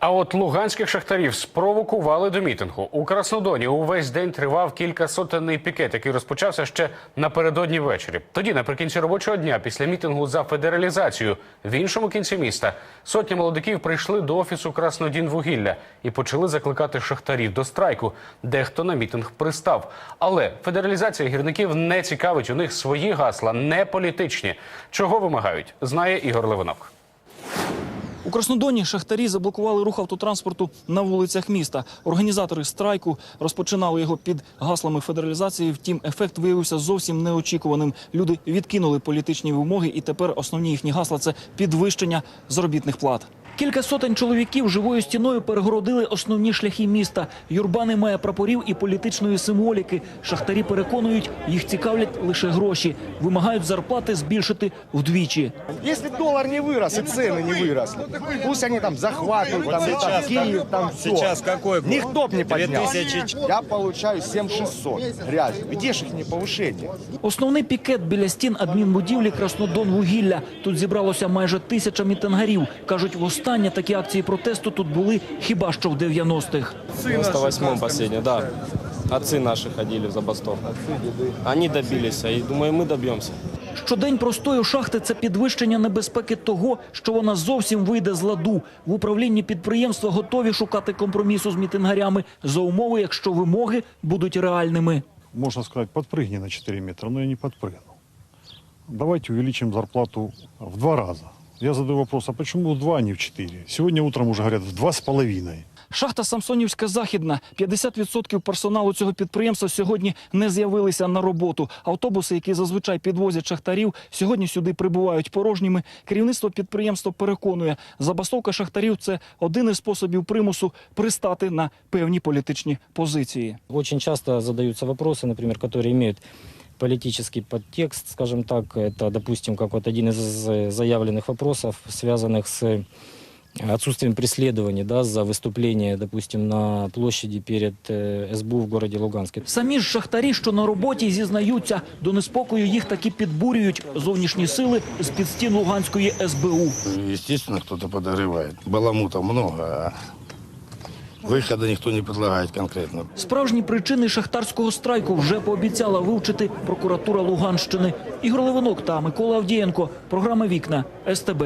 А от луганських шахтарів спровокували до мітингу. У Краснодоні увесь день тривав кількасотенний пікет, який розпочався ще напередодні ввечері. Тоді, наприкінці робочого дня, після мітингу за федералізацію в іншому кінці міста, сотні молодиків прийшли до офісу Краснодінвугілля і почали закликати шахтарів до страйку. Дехто на мітинг пристав. Але федералізація гірників не цікавить. У них свої гасла не політичні. Чого вимагають, знає Ігор Левинок. У Краснодоні шахтарі заблокували рух автотранспорту на вулицях міста. Організатори страйку розпочинали його під гаслами федералізації. Втім, ефект виявився зовсім неочікуваним. Люди відкинули політичні вимоги, і тепер основні їхні гасла це підвищення заробітних плат. Кілька сотень чоловіків живою стіною перегородили основні шляхи міста. Юрба не має прапорів і політичної символіки. Шахтарі переконують, їх цікавлять лише гроші. Вимагають зарплати збільшити вдвічі. Если доллар не вырос и цены не выросли, пусть они там захватывают, там, там, Киев, там все. Сейчас какой курс? Никто б не поднял. 2000. Я получаю 7600 грязь. Где ж их не повышение? Основний пікет біля стін адмінбудівлі Краснодон вугілля. Тут зібралося майже тисяча мітингарів. Кажуть, востаннє такі акції протесту тут були хіба що в 90-х. В 108-м последний, да. Отцы наши ходили в забастовку. Они добились, и думаю, мы добьемся. Щодень простою шахти це підвищення небезпеки того, що вона зовсім вийде з ладу. В управлінні підприємства готові шукати компромісу з мітингарями за умови, якщо вимоги будуть реальними. можно сказать, подпрыгни на 4 метра, но я не подпрыгнул. Давайте увеличим зарплату в два раза. Я задаю вопрос, а почему в два, а не в четыре? Сегодня утром уже говорят в два с половиной. Шахта Самсонівська Західна. 50% персоналу цього підприємства сьогодні не з'явилися на роботу. Автобуси, які зазвичай підвозять шахтарів, сьогодні сюди прибувають порожніми. Керівництво підприємства переконує, забастовка шахтарів це один із способів примусу пристати на певні політичні позиції. Очень часто задаются вопросы, например, которые имеют политический подтекст, скажем так. Это, допустим, как вот один из э, заявленных вопросов, связанных с э, отсутствием преследований да, за выступление, допустим, на площади перед э, СБУ в городе Луганске. Самі ж шахтарі, що на роботі, зізнаються, до неспокою їх таки підбурюють зовнішні сили з під стін Луганської СБУ. Естественно, кто-то подрывает. Баламута много, а ніхто не предлагає конкретно. Справжні причини шахтарського страйку вже пообіцяла вивчити прокуратура Луганщини. Ігор Левинок та Микола Авдієнко. Програма Вікна СТБ.